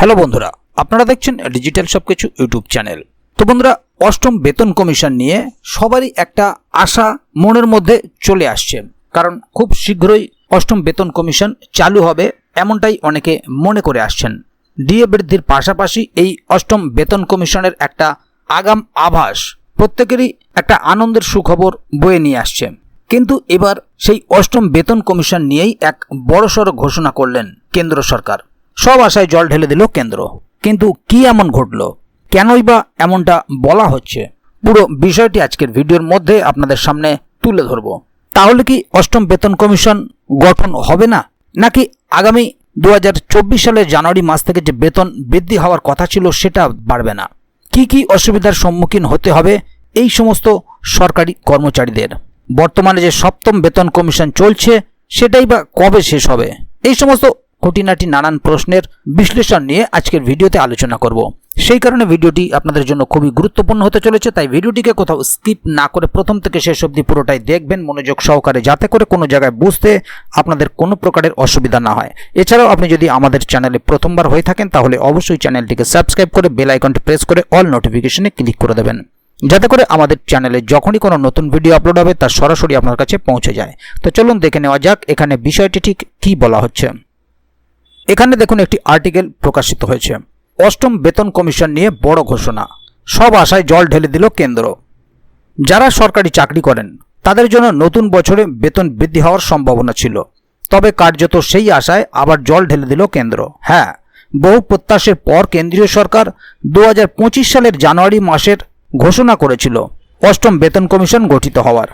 Hello বন্ধুরা, আপনারা দেখছেন ডিজিটাল সবকিছু ইউটিউব চ্যানেল। তো বন্ধুরা, অষ্টম বেতন কমিশন নিয়ে সবারই একটা আশা মনের মধ্যে চলে আসছে। কারণ খুব শীঘ্রই অষ্টম বেতন কমিশন চালু হবে, এমনটাই অনেকে মনে করে আসছেন। ডিএ বৃদ্ধির পাশাপাশি এই অষ্টম বেতন কমিশনের একটা আগাম আভাস প্রত্যেকেরই একটা আনন্দের সুখবর বয়ে নিয়ে আসছে। কিন্তু এবার সেই অষ্টম বেতন কমিশন নিয়েই এক বড়সড় ঘোষণা করলেন কেন্দ্র সরকার। সব আশায় জল ঢেলে দিল কেন্দ্র। কিন্তু কি এমন ঘটল? কেনই বা এমনটা বলা হচ্ছে? পুরো বিষয়টি আজকের ভিডিওর মধ্যে আপনাদের সামনে তুলে ধরব। তাহলে কি অষ্টম বেতন কমিশন গঠন হবে না? নাকি আগামী দু সালের জানুয়ারি মাস থেকে যে বেতন বৃদ্ধি হওয়ার কথা ছিল সেটা বাড়বে না? কি কি অসুবিধার সম্মুখীন হতে হবে এই সমস্ত সরকারি কর্মচারীদের? বর্তমানে যে সপ্তম বেতন কমিশন চলছে, সেটাই বা কবে শেষ হবে? এই সমস্ত খুঁটিনাটি নানান প্রশ্নের বিশ্লেষণ নিয়ে আজকের ভিডিওতে আলোচনা করব। সেই কারণে ভিডিওটি আপনাদের জন্য খুবই গুরুত্বপূর্ণ হতে চলেছে, তাই ভিডিওটিকে কোথাও স্কিপ না করে প্রথম থেকে শেষ অবধি পুরোটাই দেখবেন মনোযোগ সহকারে, যাতে করে কোনো জায়গায় বুঝতে আপনাদের কোনো প্রকারের অসুবিধা না হয়। এছাড়াও আপনি যদি আমাদের চ্যানেলে প্রথমবার হয়ে থাকেন, তাহলে অবশ্যই চ্যানেলটিকে সাবস্ক্রাইব করে বেল আইকনটি প্রেস করে অল নোটিফিকেশনে ক্লিক করে দেবেন। যাতে করে আমাদের চ্যানেলে যখনই কোনো নতুন ভিডিও আপলোড হবে, তা সরাসরি আপনার কাছে পৌঁছে যায়। তো চলুন দেখে নেওয়া যাক, এখানে বিষয়টি ঠিক কী বলা হচ্ছে। এখানে দেখুন একটি আর্টিকেল প্রকাশিত হয়েছে। অষ্টম বেতন কমিশন নিয়ে বড় ঘোষণা। সব আশায় জল ঢেলে দিল কেন্দ্র। যারা সরকারি চাকরি করেন, তাদের জন্য নতুন বছরে বেতন বৃদ্ধি হওয়ার সম্ভাবনা ছিল। তবে কার্যত সেই আশায় আবার জল ঢেলে দিল কেন্দ্র। হ্যাঁ বহু প্রত্যাশের পর কেন্দ্রীয় সরকার দু হাজার পঁচিশ সালের জানুয়ারি মাসের ঘোষণা করেছিল অষ্টম বেতন কমিশন গঠিত হওয়ার।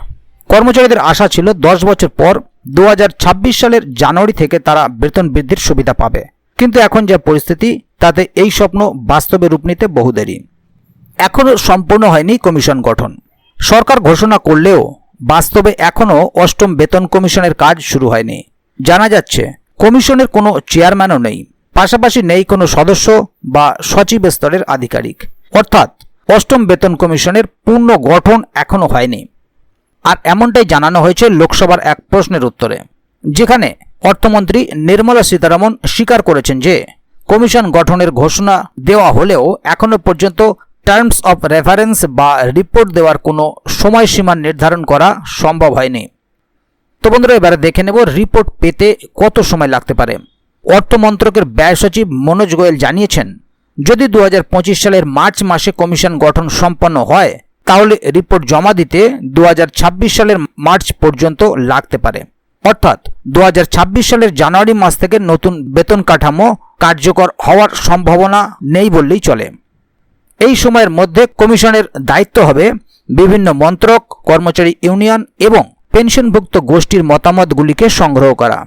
কর্মচারীদের আশা ছিল দশ বছর পর দু হাজার ছাব্বিশ সালের জানুয়ারি থেকে তারা বেতন বৃদ্ধির সুবিধা পাবে। কিন্তু এখন যা পরিস্থিতি, তাতে এই স্বপ্ন বাস্তবে রূপ নিতে বহু দেরি। এখনও সম্পূর্ণ হয়নি কমিশন গঠন। সরকার ঘোষণা করলেও বাস্তবে এখনও অষ্টম বেতন কমিশনের কাজ শুরু হয়নি। জানা যাচ্ছে, কমিশনের কোনো চেয়ারম্যানও নেই। পাশাপাশি নেই কোনো সদস্য বা সচিব স্তরের আধিকারিক। অর্থাৎ অষ্টম বেতন কমিশনের পূর্ণ গঠন এখনও হয়নি। আর এমনটাই জানানো হয়েছে লোকসভার এক প্রশ্নের উত্তরে, যেখানে অর্থমন্ত্রী নির্মলা সীতারামন স্বীকার করেছেন যে, কমিশন গঠনের ঘোষণা দেওয়া হলেও এখনও পর্যন্ত টার্মস অফ রেফারেন্স বা রিপোর্ট দেওয়ার কোনো সময়সীমা নির্ধারণ করা সম্ভব হয়নি। তো বন্ধুরা, এবারে দেখে নেব রিপোর্ট পেতে কত সময় লাগতে পারে। অর্থ মন্ত্রকের ব্যয় সচিব মনোজ গোয়েল জানিয়েছেন, যদি দু হাজার পঁচিশ সালের মার্চ মাসে কমিশন গঠন সম্পন্ন হয় তাহলে রিপোর্ট জমা দিতে দু হাজার ছাব্বিশ সালের মার্চ পর্যন্ত লাগতে পারে। অর্থাৎ দু হাজার ছাব্বিশ সালের জানুয়ারি মাস থেকে নতুন বেতন কাঠামো কার্যকর হওয়ার সম্ভাবনা নেই বললেই চলে। এই সময়ের মধ্যে কমিশনের দায়িত্ব হবে বিভিন্ন মন্ত্রক, কর্মচারী ইউনিয়ন এবং পেনশনভুক্ত গোষ্ঠীর মতামতগুলিকে সংগ্রহ করা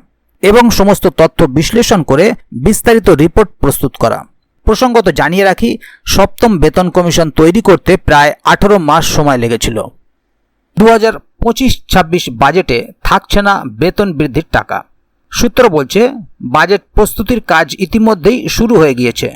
এবং সমস্ত তথ্য বিশ্লেষণ করে বিস্তারিত রিপোর্ট প্রস্তুত করা। প্রসঙ্গত জানিয়ে রাখি, সপ্তম বেতন কমিশন তৈরি করতে প্রায় আঠারো মাস সময় লেগেছিল। দু হাজার পঁচিশ ছাব্বিশ বাজেটে থাকছে না বেতন বৃদ্ধির টাকা। সূত্র বলছে, বাজেট প্রস্তুতির কাজ ইতিমধ্যেই শুরু হয়ে গিয়েছে।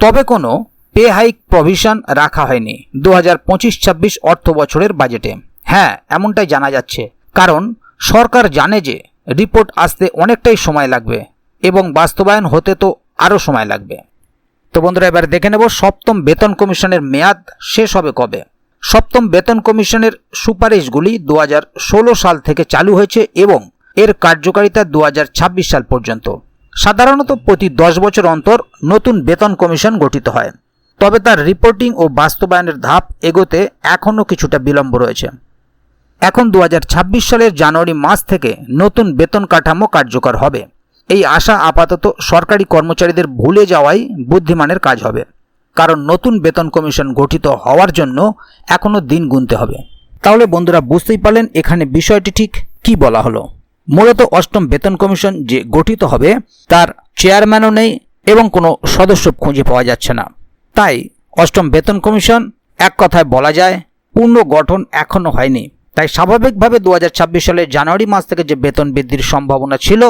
তবে কোনো পে হাইক প্রভিশন রাখা হয়নি দু হাজার পঁচিশ ছাব্বিশ অর্থ বছরের বাজেটে। হ্যাঁ এমনটাই জানা যাচ্ছে, কারণ সরকার জানে যে রিপোর্ট আসতে অনেকটাই সময় লাগবে এবং বাস্তবায়ন হতে তো আরও সময় লাগবে। তো বন্ধুরা, এবার দেখে নেব সপ্তম বেতন কমিশনের মেয়াদ শেষ হবে কবে। সপ্তম বেতন কমিশনের সুপারিশগুলি দু হাজার ষোলো সাল থেকে চালু হয়েছে এবং এর কার্যকারিতা দু হাজার ছাব্বিশ সাল পর্যন্ত। সাধারণত প্রতি দশ বছর অন্তর নতুন বেতন কমিশন গঠিত হয়। তবে তার রিপোর্টিং ও বাস্তবায়নের ধাপ এগোতে এখনও কিছুটা বিলম্ব রয়েছে। এখন দু হাজার ছাব্বিশ সালের জানুয়ারি মাস থেকে নতুন বেতন কাঠামো কার্যকর হবে। এই আশা আপাতত সরকারি কর্মচারীদের ভুলে যাওয়াই বুদ্ধিমানের কাজ হবে। কারণ নতুন বেতন কমিশন গঠিত হওয়ার জন্য এখনও দিন গুনতে হবে। তাহলে বন্ধুরা বুঝতেই পারলেন এখানে বিষয়টি ঠিক কি বলা হলো। মূলত অষ্টম বেতন কমিশন যে গঠিত হবে, তার চেয়ারম্যানও নেই এবং কোনো সদস্য খুঁজে পাওয়া যাচ্ছে না। তাই অষ্টম বেতন কমিশন এক কথায় বলা যায় পূর্ণ গঠন এখনও হয়নি। তাই স্বাভাবিকভাবে দু হাজার ছাব্বিশ সালের জানুয়ারি মাস থেকে যে বেতন বৃদ্ধির সম্ভাবনা ছিল,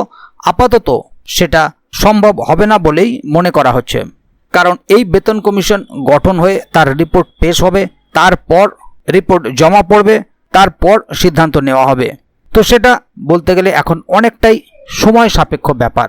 আপাতত সেটা সম্ভব হবে না বলেই মনে করা হচ্ছে। কারণ এই বেতন কমিশন গঠন হয়ে তার রিপোর্ট পেশ হবে, তারপর রিপোর্ট জমা পড়বে, তারপর সিদ্ধান্ত নেওয়া হবে। তো সেটা বলতে গেলে এখন অনেকটাই সময় সাপেক্ষ ব্যাপার।